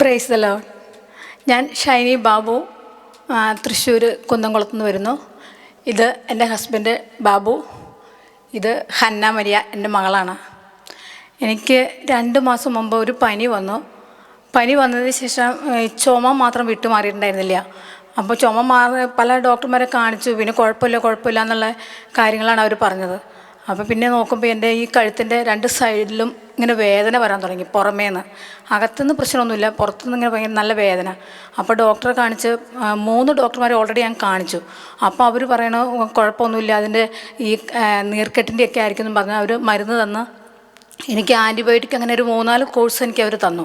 Praise the ഞാൻ ഷൈനി ബാബു തൃശ്ശൂർ കുന്നംകുളത്ത് നിന്ന് വരുന്നു. ഇത് എന്റെ ഹസ്ബൻഡ് ബാബു. ഇത് ഹന്ന മരിയ എന്റെ മകളാണ്. എനിക്ക് രണ്ട് മാസം മുമ്പ് ഒരു പനി വന്നു. പനി വന്നതിന് ശേഷം ചുമ മാത്രം വിട്ടുമാറിയിട്ടുണ്ടായിരുന്നില്ല. അപ്പോൾ ചുമ മാറി പല ഡോക്ടർമാരെ കാണിച്ചു. പിന്നെ കുഴപ്പമില്ല കുഴപ്പമില്ല എന്നുള്ള കാര്യങ്ങളാണ് അവർ പറഞ്ഞത്. അപ്പോൾ പിന്നെ നോക്കുമ്പോൾ എന്റെ ഈ കഴുത്തിന്റെ രണ്ട് സൈഡിലും ഇങ്ങനെ വേദന വരാൻ തുടങ്ങി പുറമേന്ന്. അകത്തുനിന്ന് പ്രശ്നമൊന്നുമില്ല പുറത്തുനിന്ന് ഇങ്ങനെ ഭയങ്കര നല്ല വേദന. അപ്പോൾ ഡോക്ടറെ കാണിച്ച് മൂന്ന് ഡോക്ടർമാരെ ഓൾറെഡി ഞാൻ കാണിച്ചു. അപ്പോൾ അവർ പറയണ കുഴപ്പമൊന്നുമില്ല അതിന്റെ ഈ നീർക്കെട്ടിന്റെയൊക്കെ ആയിരിക്കും എന്ന് പറഞ്ഞാൽ അവർ മരുന്ന് തന്ന് എനിക്ക് ആന്റിബയോട്ടിക് അങ്ങനെ ഒരു മൂന്നാൽ കോഴ്സ് എനിക്ക് അവർ തന്നു.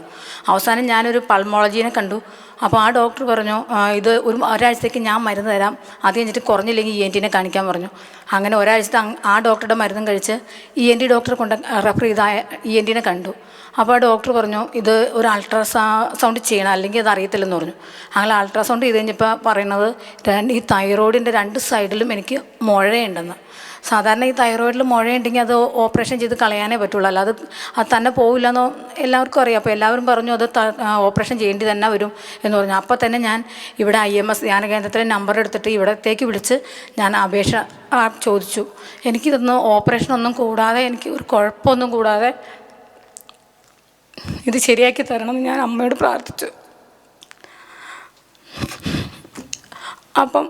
അവസാനം ഞാനൊരു പൾമോളജീനെ കണ്ടു. അപ്പോൾ ആ ഡോക്ടർ പറഞ്ഞു ഇത് ഒരു ഒരാഴ്ചത്തേക്ക് ഞാൻ മരുന്ന് തരാം. അത് കഴിഞ്ഞിട്ട് കുറഞ്ഞില്ലെങ്കിൽ ഇ എൻ ടിനെ കാണിക്കാൻ പറഞ്ഞു. അങ്ങനെ ഒരാഴ്ചത്തെ ആ ഡോക്ടറുടെ മരുന്നും കഴിച്ച് ഇ എൻ ടി ഡോക്ടറെ കൊണ്ട് റെഫർ ചെയ്ത ഇ എൻ ടിനെ കണ്ടു. അപ്പോൾ ആ ഡോക്ടർ പറഞ്ഞു ഇത് ഒരു അൾട്രാസാ സൗണ്ട് ചെയ്യണം അല്ലെങ്കിൽ അത് അറിയത്തില്ലെന്ന് പറഞ്ഞു. അങ്ങനെ അൾട്രാസൗണ്ട് ചെയ്ത് കഴിഞ്ഞപ്പോൾ പറയുന്നത് രണ്ട് ഈ തൈറോയിഡിന്റെ രണ്ട് സൈഡിലും എനിക്ക് മുഴയുണ്ടെന്ന്. സാധാരണ ഈ തൈറോയിഡിൽ മുഴയുണ്ടെങ്കിൽ അത് ഓപ്പറേഷൻ ചെയ്ത് കളയാനേ പറ്റുള്ളൂ. അല്ല അത് തന്നെ പോവില്ലെന്നോ എല്ലാവർക്കും അറിയാം. അപ്പോൾ എല്ലാവരും പറഞ്ഞു അത് ഓപ്പറേഷൻ ചെയ്യേണ്ടി തന്നെ വരും എന്ന് പറഞ്ഞു. അപ്പോൾ തന്നെ ഞാൻ ഇവിടെ ഐ എം എസ് ധ്യാന കേന്ദ്രത്തിലെ നമ്പർ എടുത്തിട്ട് ഇവിടത്തേക്ക് വിളിച്ച് ഞാൻ അപേക്ഷ ചോദിച്ചു. എനിക്കിതൊന്നും ഓപ്പറേഷനൊന്നും കൂടാതെ എനിക്ക് ഒരു കുഴപ്പമൊന്നും കൂടാതെ ഇത് ശരിയാക്കി തരണമെന്ന് ഞാൻ അമ്മയോട് പ്രാർത്ഥിച്ചു. അപ്പം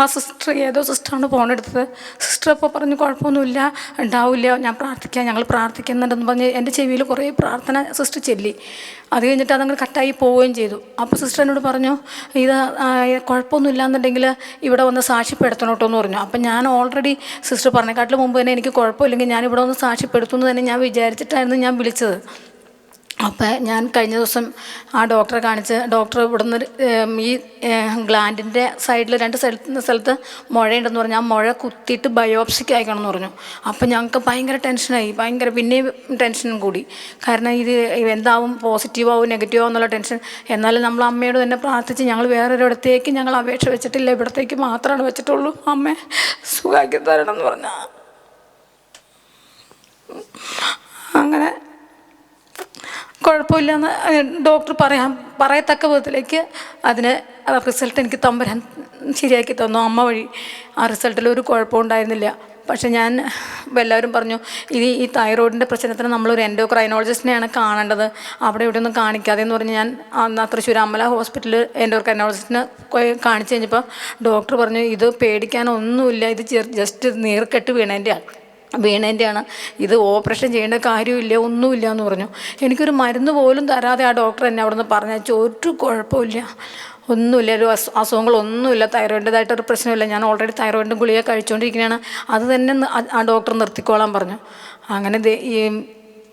ആ സിസ്റ്റർ ഏതോ സിസ്റ്ററാണ് ഫോൺ എടുത്തത്. സിസ്റ്റർ അപ്പോൾ പറഞ്ഞു കുഴപ്പമൊന്നുമില്ല ഉണ്ടാവില്ല ഞാൻ പ്രാർത്ഥിക്കാം ഞങ്ങൾ പ്രാർത്ഥിക്കുന്നുണ്ടെന്ന് പറഞ്ഞ് എന്റെ ചെവിയിൽ കുറേ പ്രാർത്ഥന സിസ്റ്റർ ചെല്ലി. അത് കഴിഞ്ഞിട്ട് അതങ്ങനെ കട്ടായി പോവുകയും ചെയ്തു. അപ്പോൾ സിസ്റ്റർ എന്നോട് പറഞ്ഞു ഇത് കുഴപ്പമൊന്നുമില്ല എന്നുണ്ടെങ്കിൽ ഇവിടെ വന്ന് സാക്ഷ്യപ്പെടുത്തണം കേട്ടോ എന്ന് പറഞ്ഞു. അപ്പം ഞാൻ ഓൾറെഡി സിസ്റ്റർ പറഞ്ഞേക്കാട്ടിൽ മുമ്പ് തന്നെ എനിക്ക് കുഴപ്പമില്ലെങ്കിൽ ഞാൻ ഇവിടെ വന്ന് സാക്ഷ്യപ്പെടുത്തുമെന്ന് തന്നെ ഞാൻ വിചാരിച്ചിട്ടായിരുന്നു ഞാൻ വിളിച്ചത്. അപ്പോൾ ഞാൻ കഴിഞ്ഞ ദിവസം ആ ഡോക്ടറെ കാണിച്ച് ഡോക്ടർ ഇവിടുന്ന് ഈ ഗ്ലാൻഡിന്റെ സൈഡിൽ രണ്ട് സ്ഥലത്ത് സ്ഥലത്ത് മുഴയുണ്ടെന്ന് പറഞ്ഞു. ആ മുഴ കുത്തിയിട്ട് ബയോപ്സിക്ക് അയക്കണം എന്ന് പറഞ്ഞു. അപ്പോൾ ഞങ്ങൾക്ക് ഭയങ്കര ടെൻഷനായി. ഭയങ്കര പിന്നെയും ടെൻഷനും കൂടി. കാരണം ഇത് എന്താവും? പോസിറ്റീവാവും നെഗറ്റീവ് എന്നുള്ള ടെൻഷൻ. എന്നാലും നമ്മൾ അമ്മയോട് തന്നെ പ്രാർത്ഥിച്ച് ഞങ്ങൾ വേറൊരിടത്തേക്ക് ഞങ്ങൾ അപേക്ഷ വെച്ചിട്ടില്ല. ഇവിടത്തേക്ക് മാത്രമാണ് വെച്ചിട്ടുള്ളൂ. അമ്മ സുഖമാക്കി തരണം എന്ന് പറഞ്ഞാൽ കുഴപ്പമില്ലെന്ന് ഡോക്ടർ പറയാൻ പറയത്തക്ക വിധത്തിലേക്ക് അതിന് റിസൾട്ട് എനിക്ക് തമ്പരാൻ ശരിയാക്കി തന്നു. അമ്മ വഴി ആ റിസൾട്ടിൽ ഒരു കുഴപ്പമുണ്ടായിരുന്നില്ല പക്ഷെ ഞാൻ എല്ലാവരും പറഞ്ഞു ഇത് ഈ തൈറോയിഡിന്റെ പ്രശ്നത്തിന് നമ്മളൊരു എൻഡോക്രൈനോളജിസ്റ്റിനെയാണ് കാണേണ്ടത്. അവിടെ ഇവിടെ ഒന്നും കാണിക്കാതെ എന്ന് പറഞ്ഞ് ഞാൻ അന്ന് തൃശ്ശൂർ അമല ഹോസ്പിറ്റലിൽ എൻഡോക്രൈനോളജിസ്റ്റിനെ കാണിച്ചു കഴിഞ്ഞപ്പോൾ ഡോക്ടർ പറഞ്ഞു ഇത് പേടിക്കാനൊന്നുമില്ല. ഇത് ജസ്റ്റ് നീർക്കെട്ട് വീണതിന്റെ വീണേന്റെയാണ് ഇത് ഓപ്പറേഷൻ ചെയ്യേണ്ട കാര്യമില്ല ഒന്നുമില്ല എന്ന് പറഞ്ഞു. എനിക്കൊരു മരുന്ന് പോലും തരാതെ ആ ഡോക്ടർ എന്നെ അവിടെ നിന്ന് പറഞ്ഞു ഒരു കുഴപ്പമില്ല. ഒന്നുമില്ല. ഒരു അസു അസുഖങ്ങളൊന്നുമില്ല തൈറോയിഡിന്റെതായിട്ടൊരു പ്രശ്നമില്ല. ഞാൻ ഓൾറെഡി തൈറോയിഡിന്റെ ഗുളിക കഴിച്ചുകൊണ്ടിരിക്കുകയാണ് അത് തന്നെ ആ- ഡോക്ടർ നിർത്തിക്കോളാൻ പറഞ്ഞു. അങ്ങനെ ഈ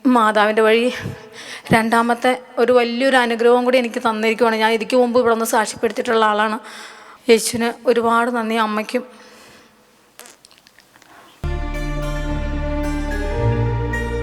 മാതാവിന്റെ വഴി രണ്ടാമത്തെ ഒരു വലിയൊരു അനുഗ്രഹവും കൂടി എനിക്ക് തന്നിരിക്കുവാണ്. ഞാൻ ഇതിക്ക് മുമ്പ് ഇവിടെ നിന്ന് സാക്ഷ്യപ്പെടുത്തിയിട്ടുള്ള ആളാണ്. യേശുവിന് ഒരുപാട് നന്ദി. അമ്മയ്ക്കും